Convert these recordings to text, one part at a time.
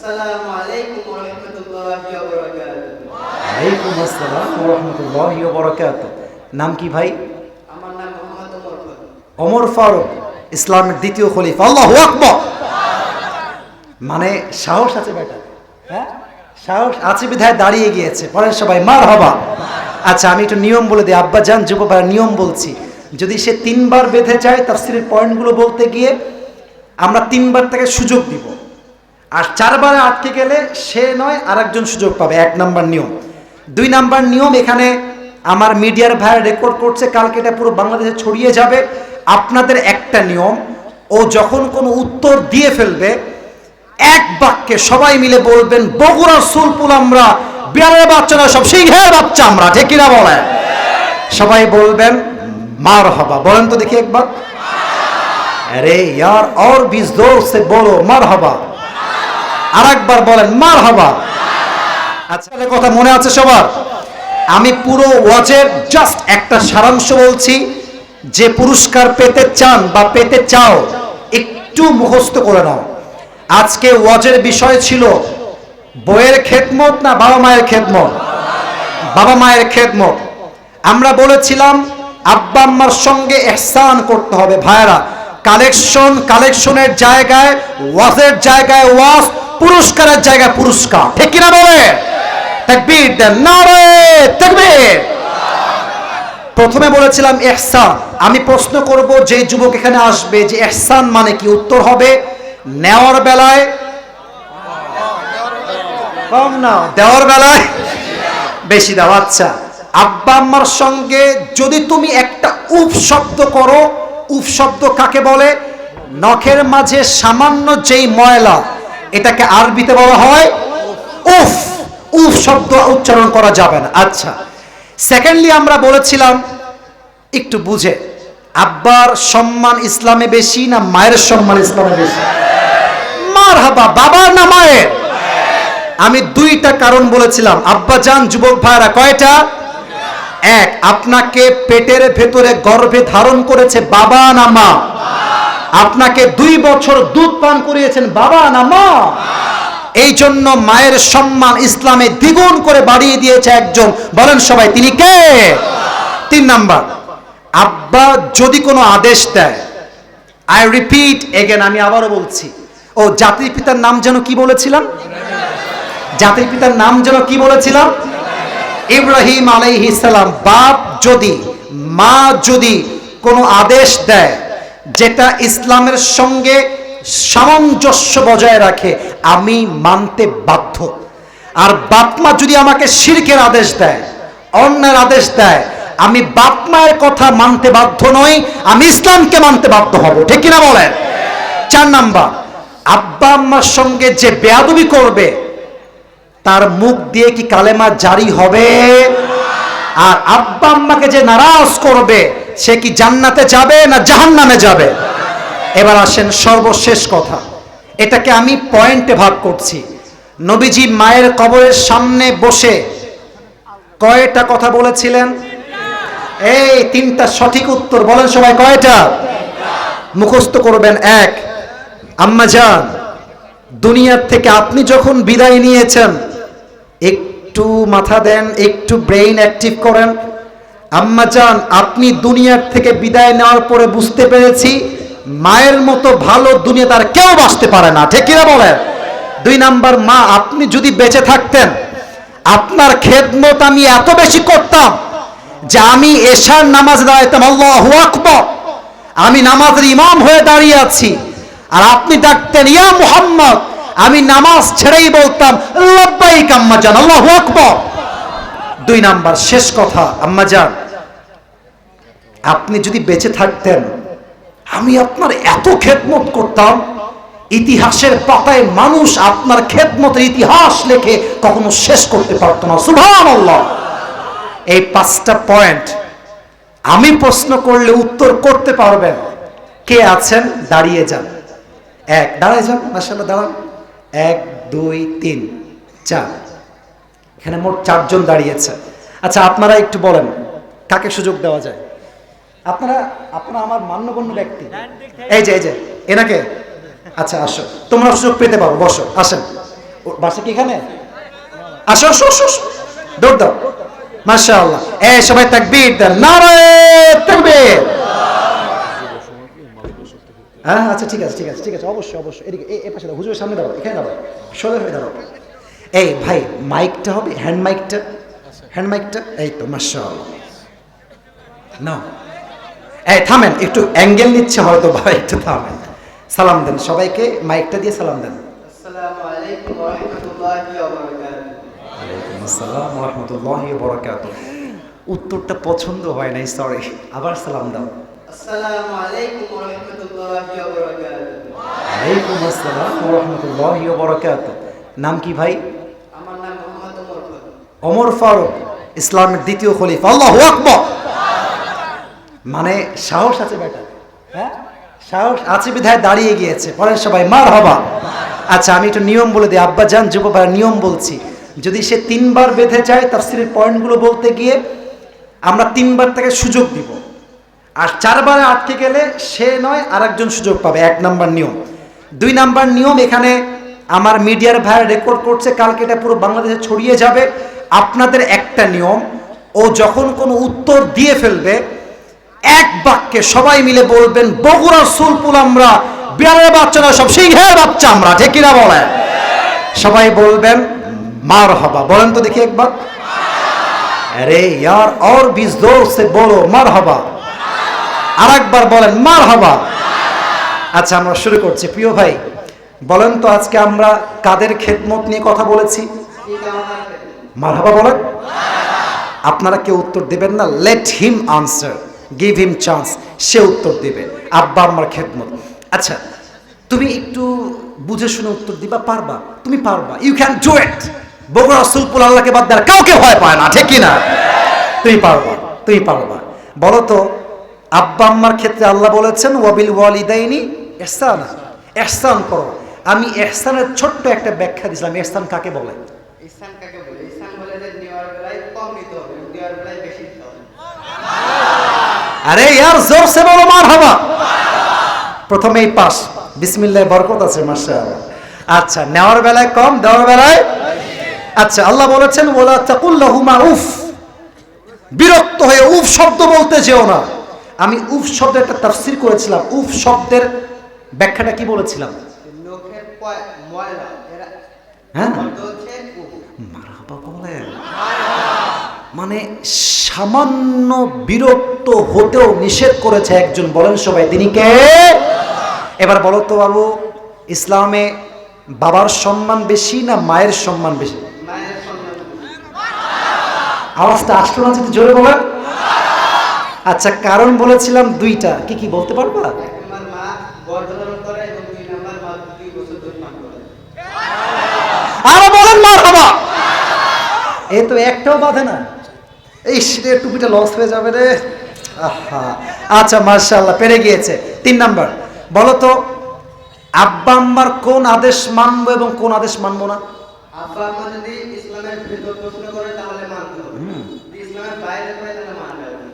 السلام عليكم ورحمة الله وبركاته ওয়ালাইকুম আসসালাম রহমতুল্লাহ বরকাত নাম কি ভাই আমার নাম মোহাম্মদ ওমর ফারুক ওমর ফারুক ইসলামের দ্বিতীয় খলিফা আল্লাহ আকবর মানে সাহস আছে বেটা হ্যাঁ সাহস আছে বিধায় দাঁড়িয়ে গিয়েছে পরের সবাই মার হবা আচ্ছা আমি একটু নিয়ম বলে দিই আব্বা যান যুব ভাইয়ের নিয়ম বলছি যদি সে তিনবার বেঁধে যায় তাফসিরের পয়েন্টগুলো বলতে গিয়ে আমরা তিনবার তাকে সুযোগ দিব আর চারবারে আটকে গেলে সে নয়, আরেকজন সুযোগ পাবে। এক নাম্বার নিয়ম। দুই নাম্বার নিয়ম, এখানে আমার মিডিয়ার ভাই রেকর্ড করছে, কালকে এটা পুরো বাংলাদেশে ছড়িয়ে যাবে। আপনাদের একটা নিয়ম, ও যখন কোনো উত্তর দিয়ে ফেলবে, এক বাক্যে সবাই মিলে বলবেন, বগুড়া সুলপুল আমরা, বিড়ালের বাচ্চা না সব সিংহের বাচ্চা আমরা। ঠিক কিনা বলে সবাই বলবেন, মার হবা। বলেন তো দেখি একবার। আরে, ইয়ার আর বিজোর দোর সে বলো, মার হবা। আর একবার বলেন মার হবা আচ্ছা কথা মনে আছে সবার? আমি পুরো ওয়াজের জাস্ট একটা সারাংশ বলছি, যে পুরস্কার পেতে চান বা পেতে চাও, একটু মুখস্থ করে নাও। আজকে ওয়াজের বিষয় ছিল বইয়ের খেদমত না বাবা মায়ের খেদমত? বাবা মায়ের খেদমত। আমরা বলেছিলাম, আব্বা আম্মার সঙ্গে এহসান করতে হবে ভাইরা কালেকশন, কালেকশনের জায়গায়, ওয়াজের জায়গায় ওয়াজ, পুরস্কারের জায়গায় পুরস্কার। ঠিক কিনা বলে? তাকবীর দেন। নারে তাকবীর। প্রথমে বলেছিলাম এহসান আমি প্রশ্ন করব, যে যুবক এখানে আসবে, যে এহসান মানে কি? উত্তর হবে, নেওয়ার বেলায় কম নাও দেওয়ার বেলায় বেশি দাও আচ্ছা আব্বা আম্মার সঙ্গে যদি তুমি একটা উফ শব্দ করো উফ শব্দ কাকে বলে? নখের মাঝে সামান্য যেই ময়লা, এটাকে আরবিতে বলা হয় উফ। উফ শব্দ উচ্চারণ করা যাবে না। আচ্ছা। সেকেন্ডলি আমরা বলেছিলাম, একটু বুঝে, আব্বার সম্মান ইসলামে বেশি না মায়ের সম্মান ইসলামে বেশি? মার হাবা বাবার না মায়ের? আমি দুইটা কারণ বলেছিলাম। আব্বা যান, যুবক ভাইরা কয়টা? এক, আপনাকে পেটের ভেতরে গর্ভে ধারণ করেছে বাবা না মা? আপনাকে দুই বছর দুধ পান করিয়েছেন বাবা না মা? এই জন্য মায়ের সম্মান ইসলামে দ্বিগুণ করে বাড়িয়ে দিয়েছে একজন। বলেন সবাই, তিনি কে? তিন নাম্বার, আব্বা যদি কোনো আদেশ দেয় আই রিপিট এগেন আমি আবারও বলছি, ও জাতির পিতার নাম যেন কি বলেছিলাম? জাতির পিতার নাম যেন কি বলেছিলাম? ইব্রাহিম আলাইহিসালাম বাপ যদি, মা যদি কোনো আদেশ দেয় যেটা ইসলামের সঙ্গে সামঞ্জস্য বজায় রাখে, আমি মানতে বাধ্য। আর বাপমা যদি আমাকে শিরকের আদেশ দেয় অন্যের আদেশ দেয়, আমি বাপমায়ের কথা মানতে বাধ্য নই, আমি ইসলামকে মানতে বাধ্য হব। ঠিক কিনা বলেন? চার নাম্বার, আব্বা আম্মার সঙ্গে যে বেয়াদবি করবে তার মুখ দিয়ে কি কালেমা জারি হবে? আর আব্বা আম্মাকে যে নারাজ করবে, সে কি জান্নাতে যাবে না জাহান্নামে যাবে? এবার আসেন সর্বশেষ কথা। এটাকে আমি পয়েন্টে ভাগ করছি। নবীজি মায়ের কবরের সামনে বসে কয়টা কথা বলেছিলেন? এই তিনটা সঠিক উত্তর, বলেন সবাই কয়টা? মুখস্থ করবেন এক, আম্মা যান দুনিয়ার থেকে আপনি যখন বিদায় নিয়েছেন একটু মাথা দেন, একটু ব্রেইন অ্যাক্টিভ করেন। আম্মা যান আপনি দুনিয়ার থেকে বিদায় নেওয়ার পরে বুঝতে পেরেছি, মায়ের মতো ভালো দুনিয়া তার কেউ বাঁচতে পারে না। ঠিক কিনা বলেন? দুই নাম্বার, মা, আপনি যদি বেঁচে থাকতেন, আপনার খেদমত আমি এত বেশি করতাম যে আমি এশার নামাজ দাঁড়াইতাম, আল্লাহ আকবর। আমি নামাজের ইমাম হয়ে দাঁড়িয়ে আছি। আর আপনি ডাকতেন, ইয়া মুহাম্মদ আমি নামাজ ছেড়েই বলতাম, লব্বাইক আম্মা জান, আল্লাহু আকবর। দুই নাম্বার, শেষ কথা, আম্মা জান, আপনি যদি বেঁচে থাকতেন, আমি আপনার এত খেদমত করতাম, ইতিহাসের পাতায় মানুষ আপনার খেদমতের ইতিহাস লেখে কখনো শেষ করতে পারতো না। সুবহানাল্লাহ। এই পাঁচটা পয়েন্ট, আমি প্রশ্ন করলে উত্তর করতে পারবেন। কে আছেন? দাঁড়িয়ে যান। এক, দাঁড়ায় যান মাসাল্লাহ দাঁড়ান। এক, দুই, তিন, চার। এখানে মোট চারজন দাঁড়িয়েছে। আচ্ছা আপনারা একটু বলেন, কাকে সুযোগ দেওয়া যায়? আপনারা আপনারা আমার মান্যগণ্য ব্যক্তি। এই যে এই যে, এনাকে? আচ্ছা আসো। তোমরা সুযোগ পেতে পারো, বসো, আসেন। বাসা কি এখানে? আসো আসো আসো। দৌড় দাও। মাশাআল্লাহ। এ, সবাই তাকবীর দেন। নারায়ে তাকবীর। হ্যাঁ আচ্ছা ঠিক আছে ঠিক আছে ঠিক আছে অবশ্যই অবশ্যই। এদিকে এ- পাশে দাও হুজুরের সামনে দাও এখানে দাও সোজা হয়ে দাঁড়াও। এই ভাই মাইকটা হবে হ্যান্ড মাইকটা হ্যান্ড মাইকটা এই তো মাশাআল্লাহ। না এই থামেন একটু অ্যাঙ্গেল নিচ্ছে হয়তো ভাই একটু থামেন। সালাম দেন সবাইকে মাইকটা দিয়ে সালাম দেন। আসসালামু আলাইকুম ওয়া রাহমাতুল্লাহি ওয়া বারাকাতুহু আসসালামু রহমতুল্লাহি বরকাত উত্তরটা পছন্দ হয় নাই সরি আবার সালাম দাও। আসসালামু আলাইকুম ওয়া ওয়ালাইকুম আসসালাম রহমতুল্লাহি বরকাত নাম কি ভাই? আমার নাম ফারুক। ইসলামের দ্বিতীয় খলিফা। আল্লাহু আকবার। মানে সাহস আছে বেটা। হ্যাঁ? সাহস আছে বিধায় দাঁড়িয়ে গিয়েছে। পরের সবাই মার হবা আচ্ছা আমি একটু নিয়ম বলে দিই। আব্বা যান যুব নিয়ম বলছি। যদি সে তিনবার বেঁধে যায় তাফসিরের পয়েন্টগুলো বলতে গিয়ে আমরা তিনবার তাকে সুযোগ দিব। আর চারবারে আটকে গেলে সে নয়, আরেকজন সুযোগ পাবে। এক নাম্বার নিয়ম। দুই নাম্বার নিয়ম, এখানে আমার মিডিয়ার ভাইয়ের রেকর্ড করছে, কালকে এটা পুরো বাংলাদেশে ছড়িয়ে যাবে। আপনাদের একটা নিয়ম, ও যখন কোনো উত্তর দিয়ে ফেলবে, এক বাক্যে সবাই মিলে বলবেন, বগুড়া, সুলপুল আমরা, বিড়ালের বাচ্চা না সব সিংহের বাচ্চা আমরা। ঠিক কিনা বলেন সবাই বলবেন, মার হবা। বলেন তো দেখি একবার। আরে, ইয়ার আর বিজ জোর সে বলো, মার হবা। আরেকবার বলেন মার হবা আচ্ছা আমরা শুরু করছি। প্রিয় ভাই, বলেন তো আজকে আমরা কাদের খেদমত নিয়ে কথা বলেছি? মার হবা বলেন। আপনারা কেউ উত্তর দেবেন না? Let him answer give him chance সে উত্তর দেবে। আব্বা আমার খেদমত। আচ্ছা তুমি একটু বুঝে শুনে উত্তর দিবা? পারবা? তুমি পারবা। You can do it Bogura সুলপুল আল্লাহকে বাদ দেয় কাউকে ভয় পায় না, ঠিক না তুমি পারবা তুমি পারবা। বলো তো আব্বা আম্মার ক্ষেত্রে আল্লাহ বলেছেন ওয়াবিল ওয়ালিদাইনি এহসান এহসান করো। আমি এহসানের ছোট্ট একটা ব্যাখ্যা দিয়েছিলাম। এহসান কাকে বলে? আরে ইয়ার জোর সে বলো মার হবা। প্রথমেই পাস। বিসমিল্লাহ বরকত আছে মাশাআল্লাহ। আচ্ছা নেওয়ার বেলায় কম দেওয়ার বেলায় আচ্ছা আল্লাহ বলেছেন ওলা তাকুল্লাহুমা উফ বিরক্ত হয়ে উফ শব্দ বলতে যেও না। আমি উফ শব্দের একটা তাফসির করেছিলাম উফ শব্দের ব্যাখ্যাটা কি বলেছিলাম? হ্যাঁ। বলেন। মানে সামান্য বিরক্ত হতেও নিষেধ করেছে একজন বলেন সবাই তিনি কে? এবার বলো তো বাবু ইসলামে বাবার সম্মান বেশি না মায়ের সম্মান বেশি। আওয়াজটা আসলো না যদি জোরে বলেন। আচ্ছা কারণ বলেছিলাম দুইটা। কি কি বলতে পারবা? আরও বলেন মার হবা এ তো একটাও বাধে না। এই রে টুপিটা লস হয়ে যাবে রে। আহা। আচ্ছা মার্শাল্লাহ পেরে গিয়েছে। তিন নাম্বার। বলো তো আব্বা আম্মার কোন আদেশ মানবো এবং কোন আদেশ মানবো না? আব্বা আম্মা যদি ইসলামের প্রশ্ন করে তাহলে মানতে হবে। ইসলামের বাইরে করে তাহলে মানবে না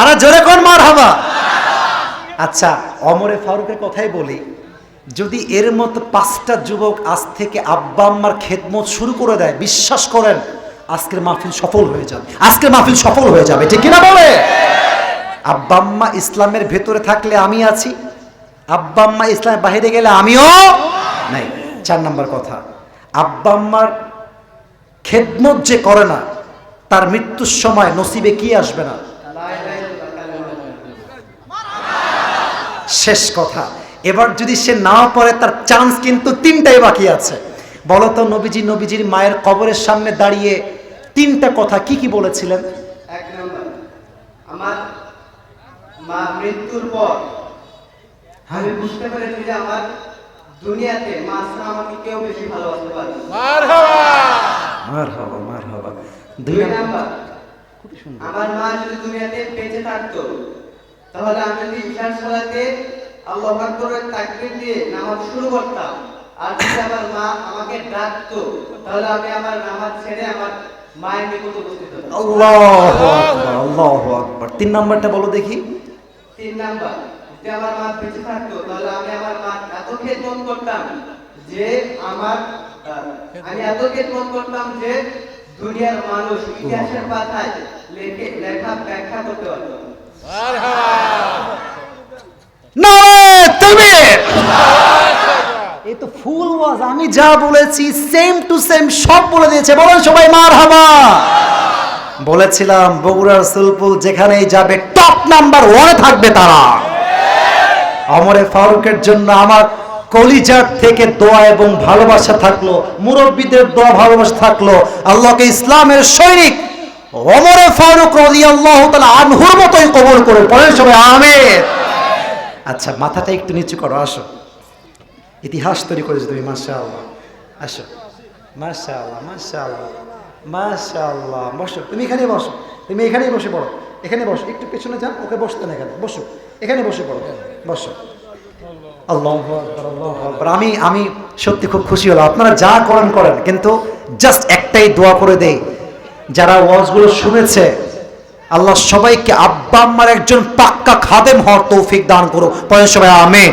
আরে জোরে কোন মার হবা? আচ্ছা অমরে ফারুকের কথাই বলি। যদি এর মতো পাঁচটা যুবক আজ থেকে আব্বা আম্মার খেদমত শুরু করে দেয়, বিশ্বাস করেন, আজকের মাহফিল সফল হয়ে যাবে। আজকের মাহফিল সফল হয়ে যাবে, ঠিক কিনা বলে? আব্বা আম্মা ইসলামের ভেতরে থাকলে আমি আছি, আব্বা আম্মা ইসলামের বাইরে গেলে আমিও নাই। চার নাম্বার কথা, আব্বা আম্মার খেদমত যে করে না তার মৃত্যুর সময় নসিবে কি আসবে না। শেষ কথা। এবার যদি সে না পড়ে তার চান্স কিন্তু তিনটাই বাকি আছে। বলো তো নবীজি নবীজির মায়ের কবরের সামনে দাঁড়িয়ে তিনটা কথা কি কি বলেছিলেন? এক নম্বর আমার মা মৃত্যুর পর আমি বুঝতে পেরেছি যে আমার দুনিয়াতে মা আমাকে কেউ বেশি ভালোবাসতে পারে না। মার হবা মার হবা দুই নাম্বার। নাম্বার। খুবই সুন্দর। আমার মা যদি দুনিয়াতে বেঁচে থাকতো তাহলে আমি যদি ঈশার সালাতে আল্লাহ আকবরের তাকবীর দিয়ে নামাজ শুরু করতাম আর যদি আমার মা আমাকে ডাকতো তাহলে আমি আমার নামাজ ছেড়ে আমার মায়ের নিকট উপস্থিত হতাম। আল্লাহ আল্লাহ আকবার। তিন নাম্বারটা বলো দেখি। তিন নাম্বার যদি আমার মা বেঁচে থাকতো তাহলে আমি আমার মা এত খেদমত করতাম যে আমার আমি এত খেদমত করতাম যে দুনিয়ার মানুষ ইতিহাসের পাতায় লেখে লেখা ব্যাখ্যা করতে। এই তো ফুল ওয়াজ আমি যা বলেছি সেম টু সেম সব বলে দিয়েছে। বলেন সবাই মারহাবা। বলেছিলাম বগুড়ার সুলপুল যেখানেই যাবে টপ নাম্বার ওয়ানে থাকবে তারা। অমরে ফারুকের জন্য আমার কলিজার থেকে দোয়া এবং ভালোবাসা থাকল, মুরব্বীদের দোয়া ভালোবাসা থাকল। আল্লাহকে ইসলামের সৈনিক অমরে ফারুক রাদিয়াল্লাহু তাআলা আনহুর মতোই কবুল করে পড়েন সবাই, আমিন। আচ্ছা মাথাটা একটু নিচু করো, আসো। ইতিহাস তৈরি করেছ তুমি মাসা আল্লাহ আসো। মাসা আল্লাহ মাসা আল্লাহ আল্লাহ বসো, তুমি এখানে বসো। তুমি এখানেই বসে পড়ো, এখানে বসো। একটু পেছনে যান, ওকে বসতে না এখানে বসো, এখানে বসে পড়ো। বসো। আল্লাহ আমি আমি সত্যি খুব খুশি হলাম। আপনারা যা করেন করেন, কিন্তু জাস্ট একটাই দোয়া করে দেই। যারা ওয়াজগুলো শুনেছে, আল্লাহ সবাইকে আব্বা আম্মার একজন পাক্কা খাদেম হওয়ার তৌফিক দান করো পরে সবাই আমি